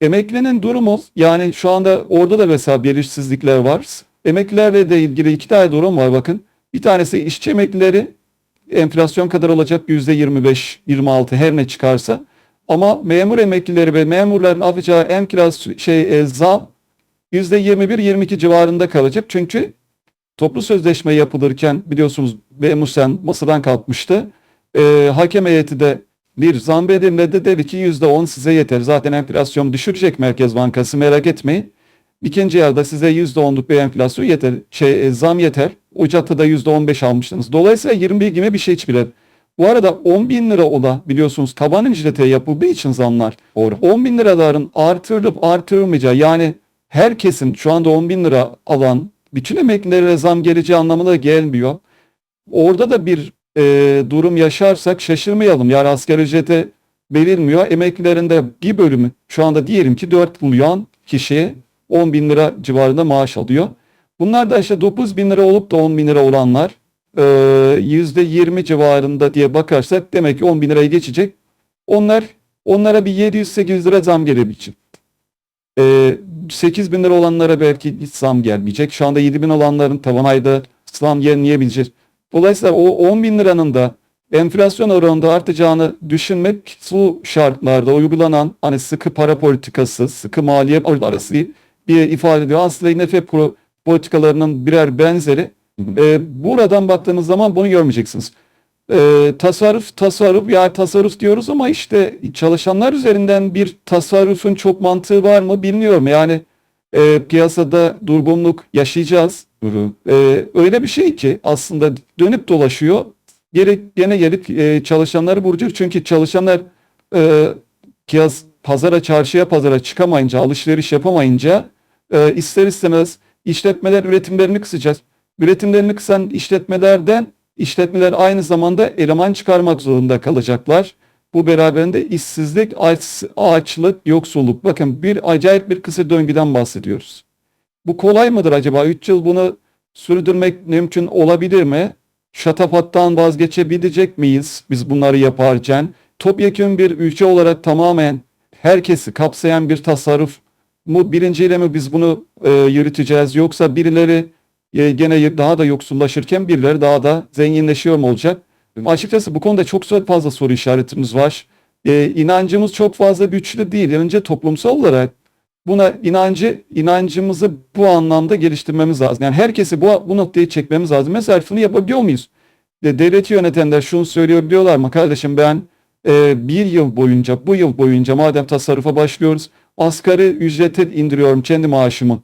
Emeklinin durumu yani şu anda orada da mesela belirsizlikler var. Emeklilerle de ilgili iki tane durum var bakın. Bir tanesi işçi emeklileri enflasyon kadar olacak %25-26 her ne çıkarsa. Ama memur emeklileri ve memurların alacağı en kiraz şey e, zam %21-22 civarında kalacak. Çünkü toplu sözleşme yapılırken biliyorsunuz Bemusen masadan kalkmıştı. E, hakem heyeti de bir zam belirledi dedi ki %10 size yeter. Zaten enflasyon düşürecek Merkez Bankası merak etmeyin. İkinci yarıda size %10'luk bir enflasyon yeter. Şey, e, zam yeter. Ocak'ta da %15 almıştınız. Dolayısıyla 21 gibi bir şey hiçbir. Bu arada 10 bin lira ola biliyorsunuz taban ücrete yapıldığı için zamlar. Doğru. 10 bin liraların artırılıp artırılmayacağı yani herkesin şu anda 10 bin lira alan bütün emeklilere zam geleceği anlamına gelmiyor. Orada da bir e, durum yaşarsak şaşırmayalım. Yani asgari ücrete verilmiyor. Emeklilerin de bir bölümü şu anda diyelim ki 4 milyon kişiye 10 bin lira civarında maaş alıyor. Bunlar da işte 9 bin lira olup da 10 bin lira olanlar e, %20 civarında diye bakarsak demek ki 10 bin liraya geçecek. Onlar onlara bir 700-800 lira zam gelebilecek. E, 8 bin lira olanlara belki hiç zam gelmeyecek. Şu anda 7 bin olanların tavan ayda zam gelmeyebilecek. Dolayısıyla o 10 bin liranın da enflasyon oranında artacağını düşünmek bu şartlarda uygulanan hani sıkı para politikası, sıkı maliye politikası bir ifade ediyor. Aslında FED politikalarının birer benzeri. E, buradan baktığınız zaman bunu görmeyeceksiniz. E, tasarruf, tasarruf yani tasarruf diyoruz ama işte çalışanlar üzerinden bir tasarrufun çok mantığı var mı bilmiyorum. Yani e, piyasada durgunluk yaşayacağız. E, öyle bir şey ki aslında dönüp dolaşıyor. Gerek gene gelip e, çalışanları vuracak. Çünkü çalışanlar e, piyas, pazara, çarşıya, pazara çıkamayınca, alışveriş yapamayınca e, ister istemez işletmeler üretimlerini kısacak. Üretimlerini kısan işletmelerden işletmeler aynı zamanda eleman çıkarmak zorunda kalacaklar. Bu beraberinde işsizlik, aç, açlık, yoksulluk. Bakın bir acayip bir kısır döngüden bahsediyoruz. Bu kolay mıdır acaba? 3 yıl bunu sürdürmek mümkün olabilir mi? Şatafattan vazgeçebilecek miyiz biz bunları yaparken? Topyekun bir ülke olarak tamamen herkesi kapsayan bir tasarruf mu birinciyle mi biz bunu e, yürüteceğiz yoksa birileri e, gene daha da yoksullaşırken birileri daha da zenginleşiyor mu olacak? Açıkçası bu konuda çok fazla soru işaretimiz var. E, inancımız çok fazla güçlü değil. Önce toplumsal olarak buna inancı inancımızı bu anlamda geliştirmemiz lazım. Yani herkesi bu, bu noktaya çekmemiz lazım. Mesela şunu yapabiliyor muyuz? De, devleti yönetenler şunu söylüyor diyorlar mı? Kardeşim ben e, bir yıl boyunca, bu yıl boyunca madem tasarrufa başlıyoruz, asgari ücrete indiriyorum kendi maaşımı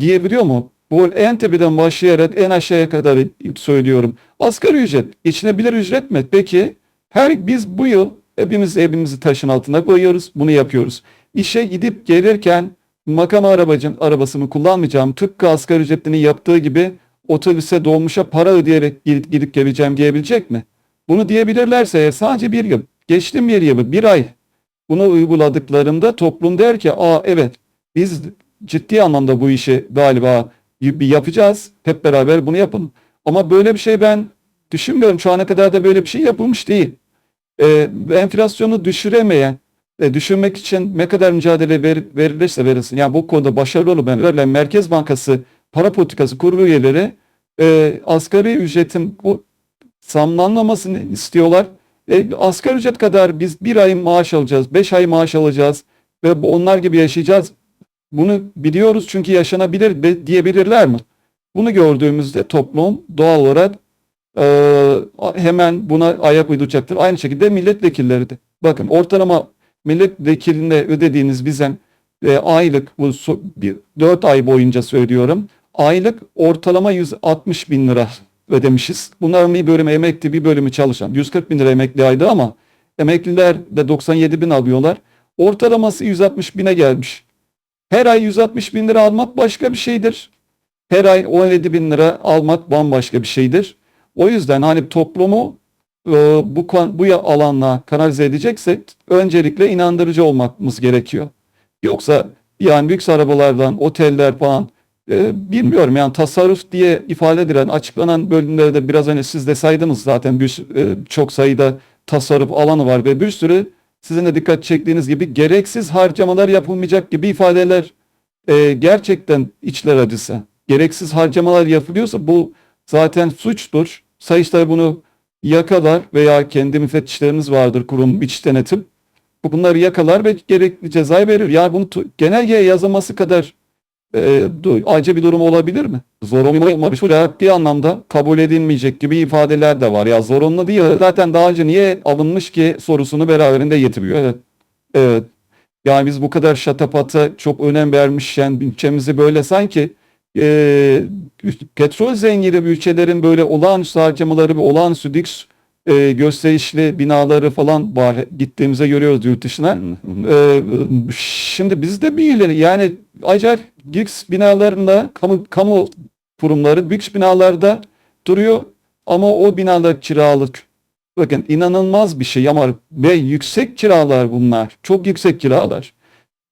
diyebiliyor mu? Bu en tepeden başlayarak en aşağıya kadar söylüyorum. Asgari ücret, geçinebilir ücret mi? Peki her biz bu yıl hepimiz evimizi taşın altına koyuyoruz, bunu yapıyoruz. İşe gidip gelirken makam arabacım, arabasını kullanmayacağım. Tıpkı asgari ücretlinin yaptığı gibi otobüse dolmuşa para ödeyerek gidip, gidip geleceğim diyebilecek mi? Bunu diyebilirlerse eğer sadece bir yıl, geçtim bir yıl, bir ay bunu uyguladıklarında toplum der ki aa evet biz ciddi anlamda bu işi galiba bir yapacağız. Hep beraber bunu yapın. Ama böyle bir şey ben düşünmüyorum. Şu ana kadar da böyle bir şey yapılmış değil. Ee, enflasyonu düşüremeyen, e, düşürmek için ne kadar mücadele ver, verilirse verilsin. Yani bu konuda başarılı olup verilen Merkez Bankası para politikası kurulu üyeleri e, asgari ücretin bu zamlanmamasını istiyorlar. E, asgari ücret kadar biz bir ay maaş alacağız, beş ay maaş alacağız ve onlar gibi yaşayacağız. Bunu biliyoruz çünkü yaşanabilir diyebilirler mi? Bunu gördüğümüzde toplum doğal olarak e, hemen buna ayak uyduracaktır. Aynı şekilde milletvekilleri de. Bakın ortalama milletvekiline ödediğiniz bizden e, aylık bu so, bir, 4 ay boyunca söylüyorum. Aylık ortalama 160 bin lira ödemişiz. Bunların bir bölümü emekli bir bölümü çalışan. 140 bin lira emekli aydı ama emekliler de 97 bin alıyorlar. Ortalaması 160 bine gelmiş. Her ay 160 bin lira almak başka bir şeydir. Her ay 17 bin lira almak bambaşka bir şeydir. O yüzden hani toplumu e, bu bu alanla kanalize edeceksek öncelikle inandırıcı olmamız gerekiyor. Yoksa yani lüks arabalardan, oteller falan e, bilmiyorum yani tasarruf diye ifade edilen açıklanan bölümlerde de biraz önce siz de saydınız zaten bir, e, çok sayıda tasarruf alanı var ve bir sürü sizin de dikkat çektiğiniz gibi gereksiz harcamalar yapılmayacak gibi ifadeler e, gerçekten içler acısı. Gereksiz harcamalar yapılıyorsa bu zaten suçtur. Sayıştay bunu yakalar veya kendi müfettişlerimiz vardır kurum iç denetim. Bu Bunları yakalar ve gerekli cezayı verir. Ya bunu genelgeye yazılması kadar e, acı bir durum olabilir mi? Zorunlu. Ciddi anlamda kabul edilmeyecek gibi ifadeler de var. Ya zorunlu değil. Zaten daha önce niye alınmış ki sorusunu beraberinde getiriyor. Evet. Evet. Yani biz bu kadar şatapata çok önem vermişken bütçemizi böyle sanki e, petrol zengini ülkelerin böyle olağanüstü harcamaları ve olağanüstü lüks e, gösterişli binaları falan var. Gittiğimizde görüyoruz yurt dışına. E, şimdi bizde bir ileri yani acayip lüks binalarında kamu, kamu kurumları lüks binalarda duruyor ama o binalar kiralık. Bakın inanılmaz bir şey ama ve yüksek kiralar bunlar. Çok yüksek kiralar.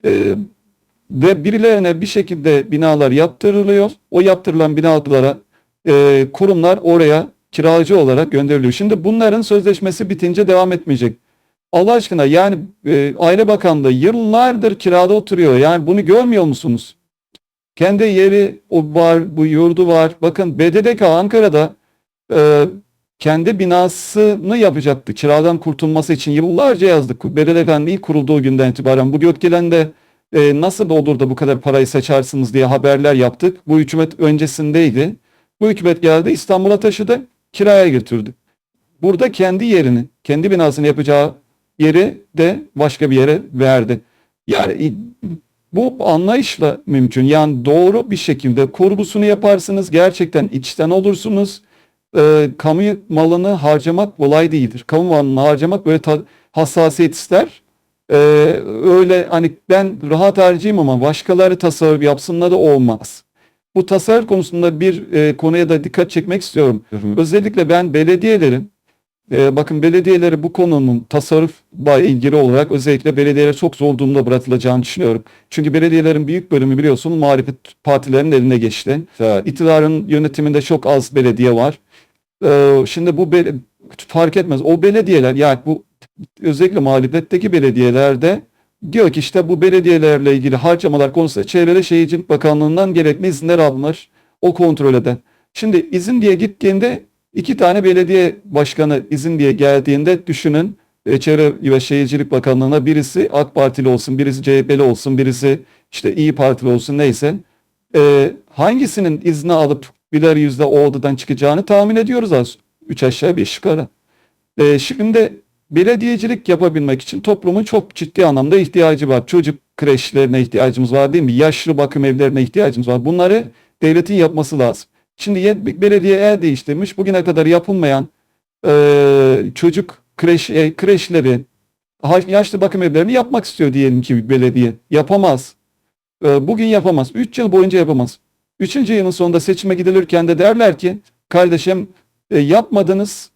E, ve birilerine bir şekilde binalar yaptırılıyor. O yaptırılan binalara e, kurumlar oraya kiracı olarak gönderiliyor. Şimdi bunların sözleşmesi bitince devam etmeyecek. Allah aşkına yani e, Aile Bakanlığı yıllardır kirada oturuyor. Yani bunu görmüyor musunuz? Kendi yeri o var, bu yurdu var. Bakın BDDK Ankara'da e, kendi binasını yapacaktı. Kiradan kurtulması için yıllarca yazdık. BDDK'nın ilk kurulduğu günden itibaren bu gökdelende e, nasıl olur da bu kadar parayı seçersiniz diye haberler yaptık. Bu hükümet öncesindeydi. Bu hükümet geldi İstanbul'a taşıdı, kiraya götürdü. Burada kendi yerini, kendi binasını yapacağı yeri de başka bir yere verdi. Yani bu anlayışla mümkün. Yani doğru bir şekilde kurgusunu yaparsınız, gerçekten içten olursunuz. Ee, kamu malını harcamak kolay değildir. Kamu malını harcamak böyle hassasiyet ister. Ee, öyle hani ben rahat harcayayım ama başkaları tasarruf yapsınlar da olmaz. Bu tasarruf konusunda bir e, konuya da dikkat çekmek istiyorum. Özellikle ben belediyelerin, e, bakın belediyeleri bu konunun tasarrufla ilgili olarak özellikle belediyelere çok zor durumda bırakılacağını düşünüyorum. Çünkü belediyelerin büyük bölümü biliyorsun muhalefet partilerinin eline geçti. İktidarın yönetiminde çok az belediye var. Ee, şimdi bu fark etmez. O belediyeler yani bu özellikle muhalefetteki belediyelerde diyor ki işte bu belediyelerle ilgili harcamalar konusunda Çevre Şehircilik Bakanlığı'ndan gerekli izinler alınır. O kontrol eden. Şimdi izin diye gittiğinde iki tane belediye başkanı izin diye geldiğinde düşünün e, Çevre ve Şehircilik Bakanlığı'na birisi AK Partili olsun, birisi CHP'li olsun, birisi işte İyi Partili olsun neyse. E, hangisinin izni alıp birer yüzde o odadan çıkacağını tahmin ediyoruz az. Üç aşağı beş yukarı. E, şimdi belediyecilik yapabilmek için toplumun çok ciddi anlamda ihtiyacı var. Çocuk kreşlerine ihtiyacımız var değil mi? Yaşlı bakım evlerine ihtiyacımız var. Bunları devletin yapması lazım. Şimdi ye- belediye el değiştirmiş. Bugüne kadar yapılmayan e, çocuk kreş, e, kreşleri, yaşlı bakım evlerini yapmak istiyor diyelim ki belediye. Yapamaz. E, bugün yapamaz. 3 yıl boyunca yapamaz. Üçüncü yılın sonunda seçime gidilirken de derler ki kardeşim e, yapmadınız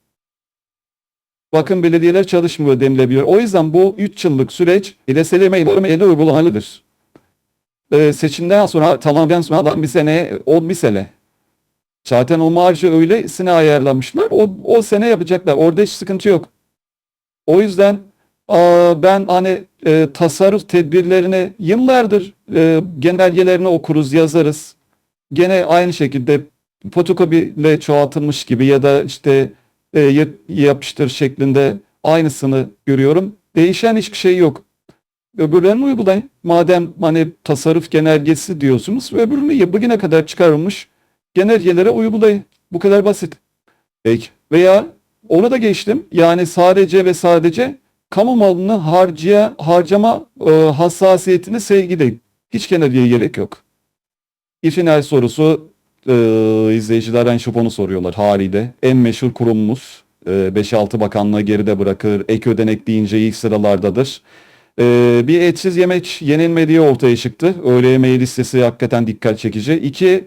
bakın belediyeler çalışmıyor denilebilir. O yüzden bu 3 yıllık süreç ileseleme ile uygulamalıdır. E, seçimden sonra tamamen sonra bir sene, on bir sene. Zaten o marjı öylesine ayarlamışlar. O, o sene yapacaklar. Orada hiç sıkıntı yok. O yüzden ben hani e, tasarruf tedbirlerini yıllardır e, genelgelerini okuruz, yazarız. Gene aynı şekilde fotokopiyle çoğaltılmış gibi ya da işte e, yap- yapıştır şeklinde aynısını görüyorum. Değişen hiçbir şey yok. Öbürlerini uygulayın. Madem hani tasarruf genelgesi diyorsunuz, öbürünü bugüne kadar çıkarılmış genelgelere uygulayın. Bu kadar basit. Peki. Veya onu da geçtim. Yani sadece ve sadece kamu malını harcaya, harcama e, hassasiyetini sevgileyin. Hiç genelgeye gerek yok. Final sorusu e, izleyicilerden şu onu soruyorlar haliyle. En meşhur kurumumuz e, 5-6 bakanlığı geride bırakır. Ek ödenek deyince ilk sıralardadır. E, bir etsiz yemek yenilmediği ortaya çıktı. Öğle yemeği listesi hakikaten dikkat çekici. İki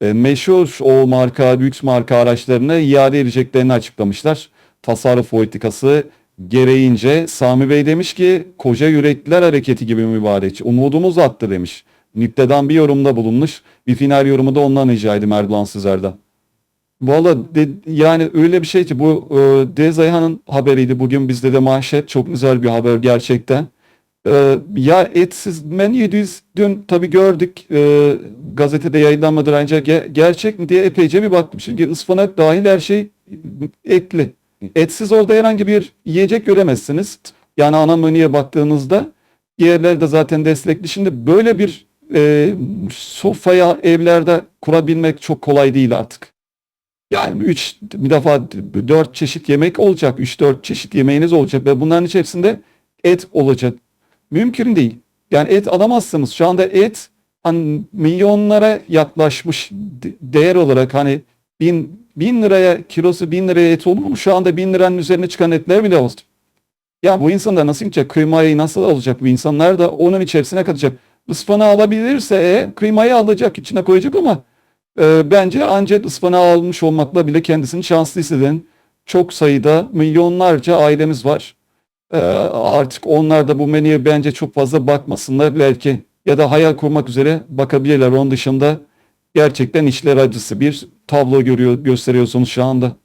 e, meşhur o marka, lüks marka araçlarını iade edeceklerini açıklamışlar. Tasarruf politikası gereğince Sami Bey demiş ki koca yürekliler hareketi gibi mübarek. Umudumuz attı demiş. Nüktedan bir yorumda bulunmuş. Bir final yorumu da ondan rica edeyim Erdoğan Sızer'den. Valla yani öyle bir şey ki bu e, Deniz Ayhan'ın haberiydi. Bugün bizde de manşet çok güzel bir haber gerçekten. E, ya etsiz menüyüz dün tabii gördük e, gazetede yayınlanmadan önce ge- gerçek mi diye epeyce bir baktım. Şimdi ıspanak dahil her şey etli. Etsiz orada herhangi bir yiyecek göremezsiniz. Yani ana menüye baktığınızda diğerleri de zaten destekli. Şimdi böyle bir e, sofraya evlerde kurabilmek çok kolay değil artık. Yani 3 bir defa 4 çeşit yemek olacak. 3-4 çeşit yemeğiniz olacak ve bunların içerisinde et olacak. Mümkün değil. Yani et alamazsınız. Şu anda et hani milyonlara yaklaşmış de- değer olarak hani bin, bin liraya kilosu bin liraya et olur mu? Şu anda bin liranın üzerine çıkan etler bile oldu. Ya bu insanlar nasıl gidecek? Kıymayı nasıl alacak? Bu insanlar da onun içerisine katacak. Ispanağı alabilirse e, kıymayı alacak, içine koyacak ama e, bence ancak ıspanağı almış olmakla bile kendisini şanslı hisseden çok sayıda milyonlarca ailemiz var. E, artık onlar da bu menüye bence çok fazla bakmasınlar belki ya da hayal kurmak üzere bakabilirler. Onun dışında gerçekten işler acısı bir tablo görüyor gösteriyorsunuz şu anda.